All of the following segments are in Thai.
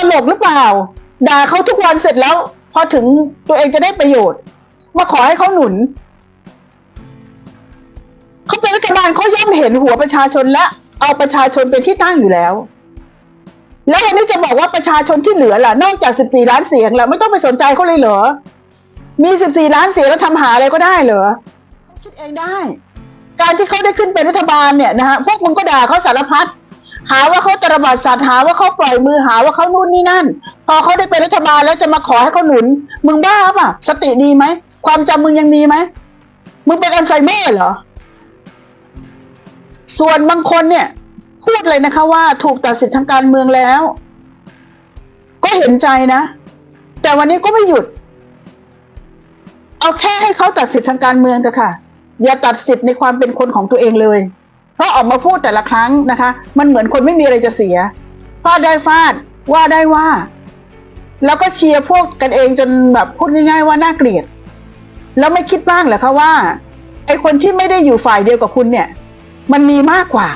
ตลกหรือเปล่า ด่าเขาทุกวันเสร็จแล้ว พอถึงตัวเองจะได้ประโยชน์มาขอให้เขาหนุน เขาเป็นรัฐบาลเขาย่อมเห็นหัวประชาชนและเอาประชาชนเป็นที่ตั้งอยู่แล้ว แล้ววันนี้จะบอกว่าประชาชนที่เหลือล่ะ นอกจาก 14 ล้านเสียงแล้วไม่ต้องไปสนใจเขาเลยเหรอ มี 14 ล้านเสียงแล้วทำหาอะไรก็ได้เหรอเขาคิดเองได้ การที่เขาได้ขึ้นเป็นรัฐบาลเนี่ยนะฮะพวกมึงก็ด่าเขาสารพัด หาว่าเขาตระบาดสัตว์หาว่าเขาปล่อยมือหาว่าเขานู่นนี่นั่น พอเขาได้เป็นรัฐบาลแล้วจะมาขอให้เขาหนุน มึงบ้าป่ะ สติดีไหม ความจำมึงยังมีไหม มึงเป็นอัลไซเมอร์เหรอ ส่วนบางคนเนี่ย พูดเลยนะคะว่าถูกตัดสิทธิ์ทางการเมืองแล้ว ก็เห็นใจนะ แต่วันนี้ก็ไม่หยุด เอาแค่ให้เขาตัดสิทธิ์ทางการเมืองเถอะค่ะ อย่าตัดสิทธิ์ในความเป็นคนของตัวเองเลย เพราะออกมาพูดแต่ละครั้งนะคะ มันเหมือนคนไม่มีอะไรจะเสียฟาดได้ฟาดว่าได้ว่า แล้วก็เชียร์พวกกันเองจนแบบพูดง่ายๆว่าน่าเกลียด แล้วไม่คิดบ้างเหรอคะว่าไอคนที่ไม่ได้อยู่ฝ่ายเดียวกับคุณเนี่ย มันมีมากกว่า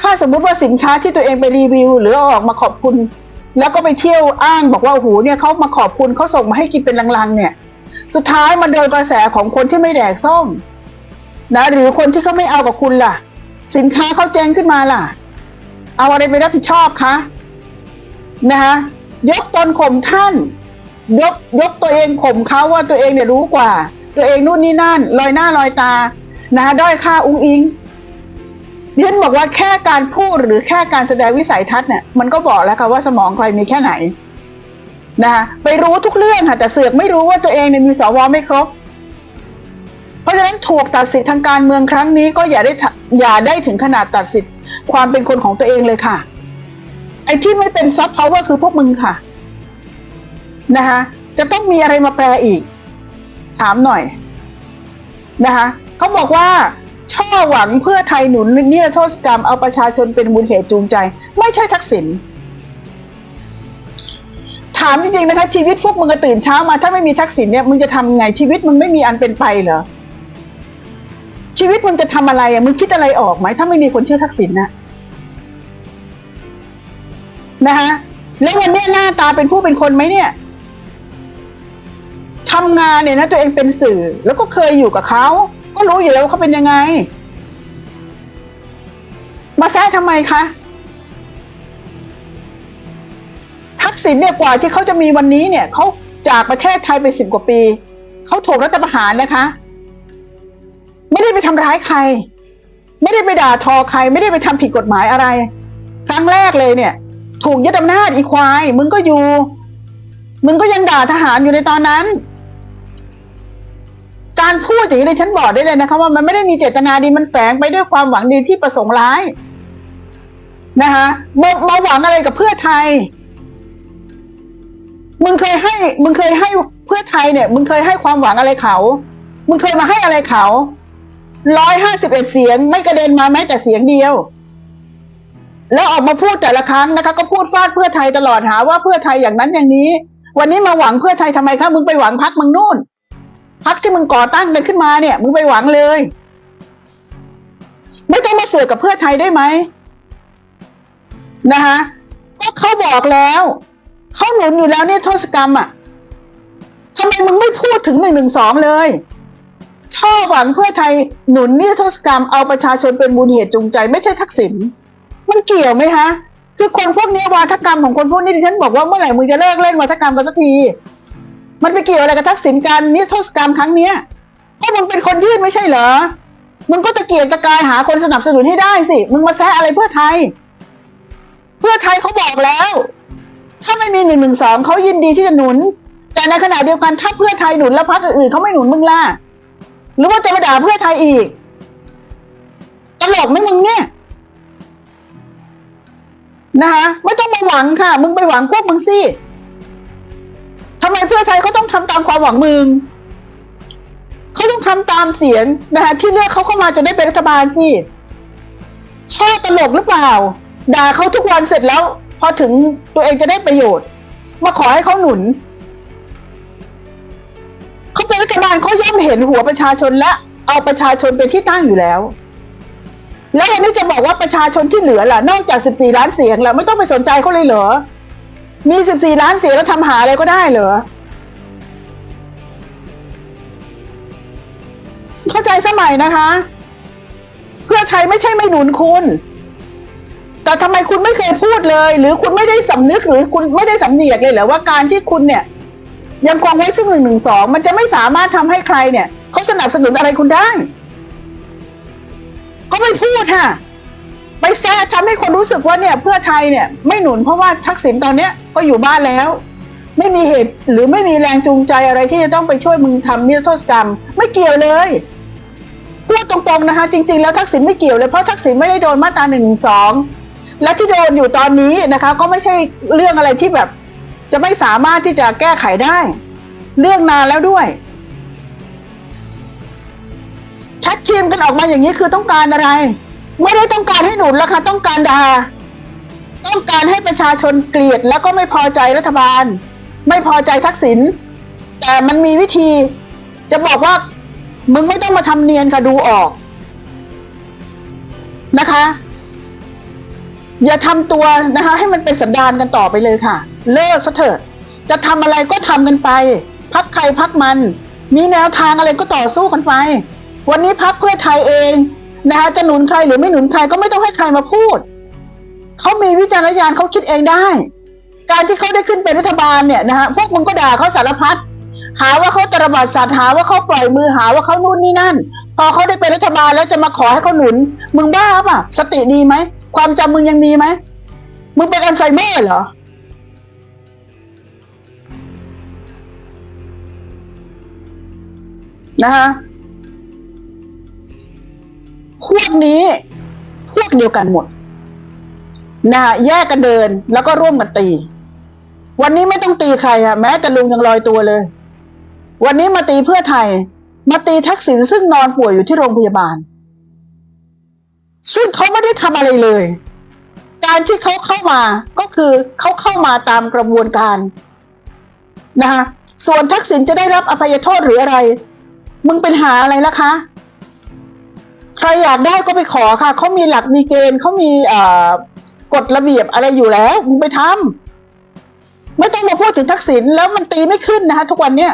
ถ้าสมมุติว่าสินค้าที่ตัวเองไปรีวิว หรือเอาออกมาขอบคุณ แล้วก็ไปเที่ยวอ้างบอกว่าโอ้โหเนี่ยเขามาขอบคุณเขาส่งมาให้กินเป็นลังๆ เนี่ย สุดท้ายมันเดินกระแสของคนที่ไม่แดกส้ม นะหรือคนที่เขาไม่เอากับคุณล่ะ สินค้าเขาแจ้งขึ้นมาล่ะ เอาอะไรไปรับผิดชอบคะนะคะยกตนข่มท่าน ยกยกตัวเองข่มเขาว่าตัวเองเนี่ยรู้กว่า ตัวเองนู่นนี่นั่น ลอยหน้าลอยตานะะด้อยค่าอุ้งอิงดิฉันบอกว่าแค่การพูดหรือแค่การแสดงวิสัยทัศน์เนี่ยมันก็บอกแล้วค่ะว่าสมองใครมีแค่ไหนนะคะไปรู้ทุกเรื่องค่ะแต่เสือกไม่รู้ว่าตัวเองเนี่ยมีสวไม่ครบ ราะฉะนั้นถูกตัดสิทธิ์ทางการเมืองครั้งนี้ก็อย่าได้อย่าได้ถึงขนาดตัดสิทธิ์ความเป็นคนของตัวเองเลยค่ะ ไอ้ที่ไม่เป็นซับพาวเวอร์คือพวกมึงค่ะนะคะจะต้องมีอะไรมาแปลอีก ถามหน่อยนะคะเขาบอกว่าช่อหวังเพื่อไทยหนุนนิรโทษกรรมเอาประชาชนเป็นมูลเหตุจูงใจ ไม่ใช่ทักษิณถามจริงๆนะคะชีวิตพวกมึงตื่นเช้ามาถ้าไม่มีทักษิณเนี่ยมึงจะทำไงชีวิตมึงไม่มีอันเป็นไปเหรอ ชีวิตมึงจะทำอะไรอะมึงคิดอะไรออกไหมถ้าไม่มีคนชื่อทักษิณนะนะคะแล้ววันเนี้ยหน้าตาเป็นผู้เป็นคนไหมเนี่ยทำงานเนี่ยนะ ตัวเองเป็นสื่อ แล้วก็เคยอยู่กับเขาก็รู้อยู่แล้วว่าเขาเป็นยังไง มาแซะทำไมคะทักษิณเนี่ยกว่าที่เขาจะมีวันนี้เนี่ยเขาจากประเทศไทยไปสิบกว่าปีเขาถูกรัฐประหารนะคะ ไม่ได้ไปทำร้ายใคร ไม่ได้ไปด่าทอใคร ไม่ได้ไปทำผิดกฎหมายอะไร ครั้งแรกเลยเนี่ย ถูกยึดอำนาจอีควาย มึงก็อยู่ มึงก็ยังด่าทหารอยู่ในตอนนั้น การพูดอย่างนี้เลยฉันบอกได้เลยนะคะว่ามันไม่ได้มีเจตนาดีมันแฝงไปด้วยความหวังดีที่ประสงค์ร้ายนะคะมามาหวังอะไรกับเพื่อไทย มึงเคยให้ มึงเคยให้เพื่อไทยเนี่ย มึงเคยให้ความหวังอะไรเขา มึงเคยมาให้อะไรเขา ร้อยห้าสิบเอ็ดเสียง ไม่กระเด็นมาแม้แต่เสียงเดียว แล้วออกมาพูดแต่ละครั้งนะคะ ก็พูดฟาดเพื่อไทยตลอดหาว่าเพื่อไทยอย่างนั้นอย่างนี้ วันนี้มาหวังเพื่อไทยทำไมคะมึงไปหวังพักมึงนู่นพักที่มึงก่อตั้งกันขึ้นมาเนี่ย มึงไปหวังเลย ไม่ต้องมาเสือกกับเพื่อไทยได้ไหมนะคะก็เขาบอกแล้วเขาหนุนอยู่แล้วเนี่ยโทษกรรมอะทำไมมึงไม่พูดถึงหนึ่งหนึ่งสองเลย ช่อหวังเพื่อไทยหนุนนี่ยโทษกรรมเอาประชาชนเป็นมูลเหตุจูงใจ ไม่ใช่ทักษิณมันเกี่ยวไหมคะคือคนพวกนี้วาทกรรมของคนพวกนี้ที่ฉันบอกว่าเมื่อไหร่มึงจะเลิกเล่นวาทกรรมกันสักทีมันไปเกี่ยวอะไรกับทักษิณกันนิรโทษกรรมครั้งเนี้ยก็มึงเป็นคนยื่นไม่ใช่เหรอมึงก็ตะเกียกตะกายหาคนสนับสนุนให้ได้สิมึงมาแซะอะไรเพื่อไทย เพื่อไทยเขาบอกแล้ว ถ้าไม่มีหนึ่งหนึ่งสองเขายินดีที่จะหนุน แต่ในขณะเดียวกันถ้าเพื่อไทยหนุนแล้วพรรคอื่นๆเขาไม่หนุนมึงล่ะ หรือว่าจะมาด่าเพื่อไทยอีกตลกไหมมึงเนี่ยนะคะไม่ต้องมาหวังค่ะ มึงไปหวังพวกมึงสิทำไมเพื่อไทยเขาต้องทำตามความหวังมึงเขาต้องทำตามเสียงนะคะที่เลือกเขาเข้ามาจนได้เป็นรัฐบาลสิชอบตลกหรือเปล่า ด่าเขาทุกวันเสร็จแล้ว พอถึงตัวเองจะได้ประโยชน์ มาขอให้เขาหนุน เขาเป็นรัฐบาลเขาย่อมเห็นหัวประชาชนและเอาประชาชนเป็นที่ตั้งอยู่แล้ว แล้ววันนี้จะบอกว่าประชาชนที่เหลือล่ะ นอกจาก 14 ล้านเสียงแล้วไม่ต้องไปสนใจเขาเลยเหรอ มีสิบสี่ล้านเสียงแล้วทำหาอะไรก็ได้เหรอ เข้าใจสมัยนะคะ เพื่อไทยไม่ใช่ไม่หนุนคุณ แต่ทำไมคุณไม่เคยพูดเลย หรือคุณไม่ได้สำนึกหรือคุณไม่ได้สำเนียกเลยเหรอว่าการที่คุณเนี่ย ยังคงไว้ซึ่งหนึ่งหนึ่งสองมันจะไม่สามารถทำให้ใครเนี่ยเขาสนับสนุนอะไรคุณได้ก็ไม่พูดค่ะ ไปแซ่ทำให้คนรู้สึกว่าเนี่ย เพื่อไทยเนี่ย ไม่หนุนเพราะว่าทักษิณตอนเนี้ยก็อยู่บ้านแล้ว ไม่มีเหตุหรือไม่มีแรงจูงใจอะไรที่จะต้องไปช่วยมึงทำนิรโทษกรรม ไม่เกี่ยวเลยพูดตรงๆนะคะ จริง ๆ แล้วทักษิณไม่เกี่ยวเลยเพราะทักษิณไม่ได้โดนมาตราหนึ่งสองและที่โดนอยู่ตอนนี้นะคะ ก็ไม่ใช่เรื่องอะไรที่แบบ จะไม่สามารถที่จะแก้ไขได้ เรื่องนานแล้วด้วย ชัดทีมกันออกมาอย่างนี้คือต้องการอะไร ไม่ได้ต้องการให้หนุนแล้วค่ะต้องการดา่าต้องการให้ประชาชนเกลียดแล้วก็ไม่พอใจรัฐบาล ไม่พอใจทักษิณแต่มันมีวิธีจะบอกว่ามึงไม่ต้องมาทำเนียนค่ะดูออกนะคะ อย่าทำตัวนะคะ ให้มันเป็นสันดานกันต่อไปเลยค่ะ เลิกซะเถอะ จะทำอะไรก็ทำกันไป พักใครพักมัน มีแนวทางอะไรก็ต่อสู้กันไป วันนี้พักเพื่อไทยเองนะคะจะหนุนใครหรือไม่หนุนใครก็ไม่ต้องให้ใครมาพูด เขามีวิจารณญาณเขาคิดเองได้ การที่เขาได้ขึ้นเป็นรัฐบาลเนี่ยนะคะพวกมึงก็ด่าเขาสารพัดหาว่าเขาตระบาดสัตว์หาว่าเขาปล่อยมือหาว่าเขานู่นนี่นั่น พอเขาได้เป็นรัฐบาลแล้วจะมาขอให้เขาหนุน มึงบ้าป่ะ สติดีไหม ความจำมึงยังมีไหม มึงเป็นอัลไซเมอร์เหรอ นะคะพวกนี้พวกเดียวกันหมดนะแยกกันเดินแล้วก็ร่วมกันตี วันนี้ไม่ต้องตีใครอะแม้แต่ลุงยังลอยตัวเลย วันนี้มาตีเพื่อไทย มาตีทักษิณซึ่งนอนป่วยอยู่ที่โรงพยาบาล ซึ่งเขาไม่ได้ทำอะไรเลย การที่เขาเข้ามาก็คือเขาเข้ามาตามกระบวนการนะคะส่วนทักษิณจะได้รับอภัยโทษหรืออะไร มึงเป็นหาอะไรล่ะคะ ใครอยากได้ก็ไปขอค่ะ เขามีหลักมีเกณฑ์เขามีกฎระเบียบอะไรอยู่แล้ว มึงไปทำไม่ต้องมาพูดถึงทักษิณแล้วมันตีไม่ขึ้นนะคะทุกวันเนี้ย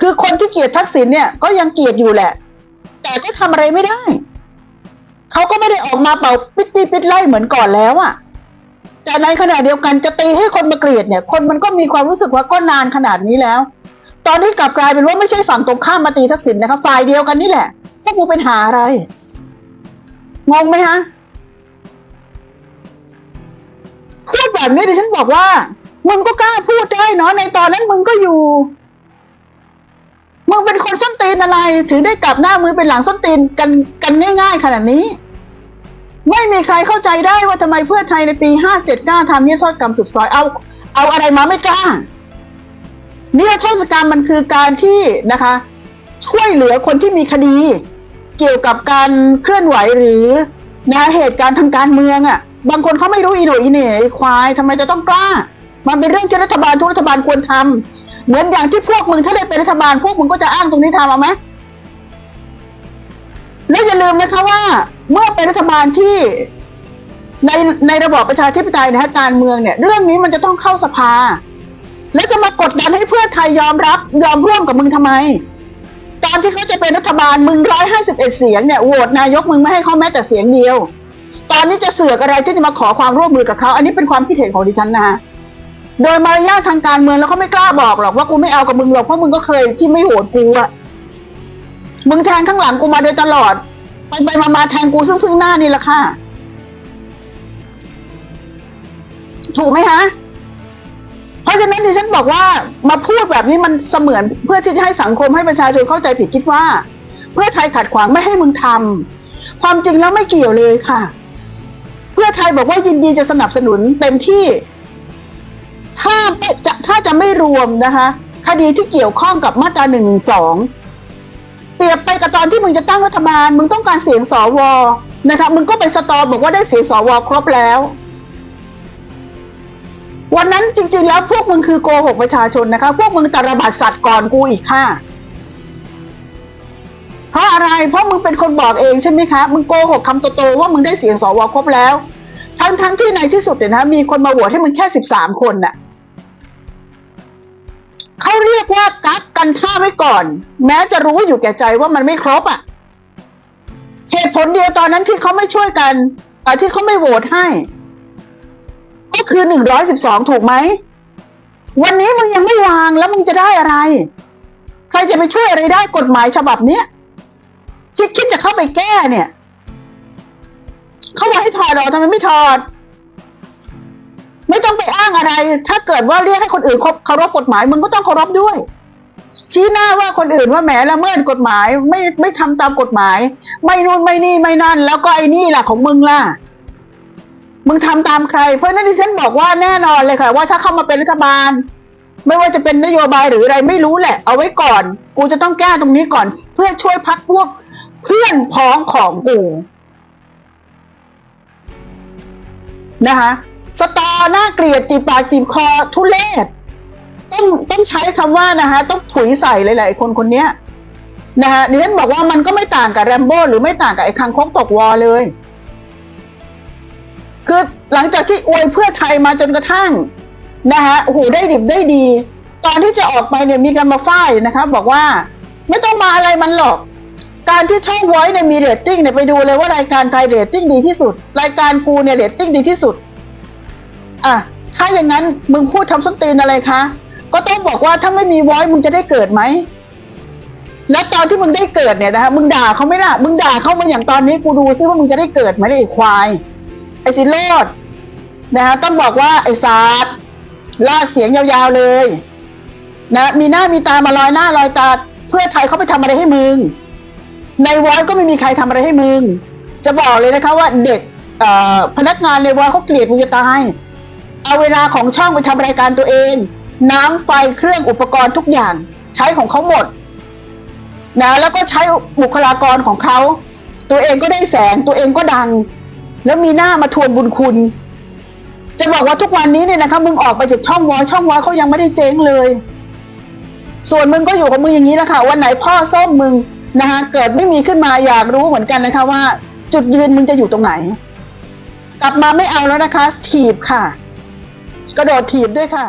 คือคนที่เกลียดทักษิณเนี่ยก็ยังเกลียดอยู่แหละ แต่ก็ทำอะไรไม่ได้เขาก็ไม่ได้ออกมาเป่าปิดปิดปิดไล่เหมือนก่อนแล้วอะ แต่ในขณะเดียวกันจะตีให้คนมาเกลียดเนี่ย คนมันก็มีความรู้สึกว่าก็นานขนาดนี้แล้ว ตอนนี้กลับกลายเป็นว่าไม่ใช่ฝั่งตรงข้ามมาตีทักษิณนะคะฝ่ายเดียวกันนี่แหละพวกกูเป็นหาอะไร งงไหมฮะพูดแบบนี้ดิฉันบอกว่า มึงก็กล้าพูดได้เนาะในตอนนั้นมึงก็อยู่ มึงเป็นคนส้นตีนอะไรถึงได้กลับหน้ามือเป็นหลังส้นตีนกันกันง่าย ๆขนาดนี้ ไม่มีใครเข้าใจได้ว่าทำไมเพื่อไทยในปีห้าเจ็ดกล้าทำนิรโทษกรรมสุดซอยเอา เอาอะไรมาไม่กล้า นิรโทษกรรมมันคือการที่นะคะ ช่วยเหลือคนที่มีคดี เกี่ยวกับการเคลื่อนไหวหรือนะเหตุการณ์ทางการเมืองอะ่ะ บางคนเขาไม่รู้อีโหนอีเหน่ไอ้ควายทำไมจะต้องกล้า มันเป็นเรื่องที่รัฐบาลทุกรัฐบาลควรทำเหมือนอย่างที่พวกมึงถ้าได้เป็นรัฐบาลพวกมึงก็จะอ้างตรงนี้ทำเอาไหมแล้วอย่าลืมนะคะว่า เมื่อเป็นรัฐบาลที่ในในระบอบประชาธิปไตยนะฮะการเมืองเนี่ย เรื่องนี้มันจะต้องเข้าสภา แล้วจะมากดดันให้เพื่อไทยยอมรับ ยอมร่วมกับมึงทำไม ตอนที่เขาจะเป็นรัฐบาลมึงร้อยห้าสิบเอ็ดเสียงเนี่ยโหวตนายกมึงไม่ให้เขาแม้แต่เสียงเดียว ตอนนี้จะเสือกอะไรที่จะมาขอความร่วมมือกับเขา อันนี้เป็นความคิดเห็นของดิฉันนะโดยมารยาททางการเมืองแล้วเขาไม่กล้าบอกหรอกว่ากูไม่เอากับมึงหรอกเพราะมึงก็เคยที่ไม่โหวตกูอะมึงแทงข้างหลังกูมาโดยตลอด ไปไปมามาแทงกูซึ่งซึ่งหน้านี่แหละค่ะ ถูกไหมฮะ เพราะฉะนั้นที่ฉันบอกว่ามาพูดแบบนี้มันเสมือนเพื่อที่จะให้สังคมให้ประชาชนเข้าใจผิดคิดว่า เพื่อไทยขัดขวางไม่ให้มึงทำความจริงแล้วไม่เกี่ยวเลยค่ะ เพื่อไทยบอกว่ายินดีจะสนับสนุนเต็มที่ ถ้าไม่จะถ้าจะไม่รวมนะคะ คดีที่เกี่ยวข้องกับมาตราหนึ่งหนึ่งสองเปรียบไปกับตอนที่มึงจะตั้งรัฐบาล มึงต้องการเสียงสวนะคะ มึงก็ไปสตอบอกว่าได้เสียงสวครบแล้ว วันนั้นจริง ๆ แล้วพวกมึงคือโกหกประชาชนนะคะ พวกมึงตระบาดสัตว์ก่อนกูอีกค่ะ เพราะอะไร เพราะมึงเป็นคนบอกเองใช่ไหมคะ มึงโกหกคำโตๆว่ามึงได้เสียงสวครบแล้ว ทั้งทั้งที่ในที่สุดเนี่ยนะ มีคนมาโหวตให้มึงแค่สิบสามคนน่ะเขาเรียกว่ากักกันท่าไว้ก่อน แม้จะรู้อยู่แก่ใจว่ามันไม่ครบอะ เหตุผลเดียวตอนนั้นที่เขาไม่ช่วยกันที่เขาไม่โหวตให้ ก็คือหนึ่งร้อยสิบสองถูกไหม วันนี้มึงยังไม่วางแล้วมึงจะได้อะไร ใครจะไปช่วยอะไรได้กฎหมายฉบับเนี้ยที่คิดจะเข้าไปแก้เนี่ย เขาบอกให้ถอดหรอทำไมไม่ถอด ไม่ต้องไปอ้างอะไร ถ้าเกิดว่าเรียกให้คนอื่นเคารพกฎหมายมึงก็ต้องเคารพด้วย ชี้หน้าว่าคนอื่นว่าแหมละเมิดกฎหมาย ไม่ไม่ทำตามกฎหมาย ไม่นู่นไม่นี่ไม่นั่น แล้วก็ไอ้นี่ล่ะของมึงล่ะ มึงทำตามใคร เพราะนั้นที่ฉันบอกว่าแน่นอนเลยค่ะ ว่าถ้าเข้ามาเป็นรัฐบาล ไม่ว่าจะเป็นนโยบายหรืออะไรไม่รู้แหละ เอาไว้ก่อน กูจะต้องแก้ตรงนี้ก่อน เพื่อช่วยพักพวกเพื่อนพ้องของกูนะคะสตอหน้าเกลียดจีบปากจีบคอทุเลศต้องต้องใช้คำว่านะคะต้องถุยใส่เลยแหละไอ้คนคนเนี้ยนะคะดิฉันบอกว่ามันก็ไม่ต่างกับแรมโบ้หรือไม่ต่างกับไอ้คังคกตกวอเลย คือหลังจากที่อวยเพื่อไทยมาจนกระทั่งนะคะโอ้โหได้ดิบได้ดี ตอนที่จะออกไปเนี่ยมีการมาฝ้ายนะคะ บอกว่าไม่ต้องมาอะไรมันหรอก การที่ช่องไว้เนี่ยมีเรตติ้งเนี่ยไปดูเลยว่ารายการใครเรตติ้งดีที่สุด รายการกูเนี่ยเรตติ้งดีที่สุด อะถ้าอย่างนั้นมึงพูดทำส้นตีนอะไรคะ ก็ต้องบอกว่าถ้าไม่มีไว้มึงจะได้เกิดไหมและตอนที่มึงได้เกิดเนี่ยนะคะมึงด่าเขาไม่ล่ะมึงด่าเขามาอย่างตอนนี้กูดูซิว่ามึงจะได้เกิดไหมไอ้ควาย อ้สิโรดนะคะต้องบอกว่าไอ้ซาดลากเสียงยาวๆเลยนะมีหน้ามีตามาลอยหน้าลอยตา เพื่อไทยเขาไปทำอะไรให้มึง ในวอยก็ไม่มีใครทำอะไรให้มึง จะบอกเลยนะคะว่าเด็กพนักงานในวอยเขาเกลียดมึงจะตาย เอาเวลาของช่องไปทำรายการตัวเอง น้ำไฟเครื่องอุปกรณ์ทุกอย่างใช้ของเขาหมดนะแล้วก็ใช้บุคลากรของเขา ตัวเองก็ได้แสงตัวเองก็ดัง แล้วมีหน้ามาทวงบุญคุณ จะบอกว่าทุกวันนี้เนี่ยนะคะมึงออกไปจากช่องวอยช่องวอยเขายังไม่ได้เจ๊งเลย ส่วนมึงก็อยู่กับมึงอย่างนี้แหละค่ะวันไหนพ่อซ่อมมึงนะคะเกิดไม่มีขึ้นมาอยากรู้เหมือนกันนะคะว่า จุดยืนมึงจะอยู่ตรงไหน กลับมาไม่เอาแล้วนะคะ ถีบค่ะ กระโดดถีบด้วยค่ะ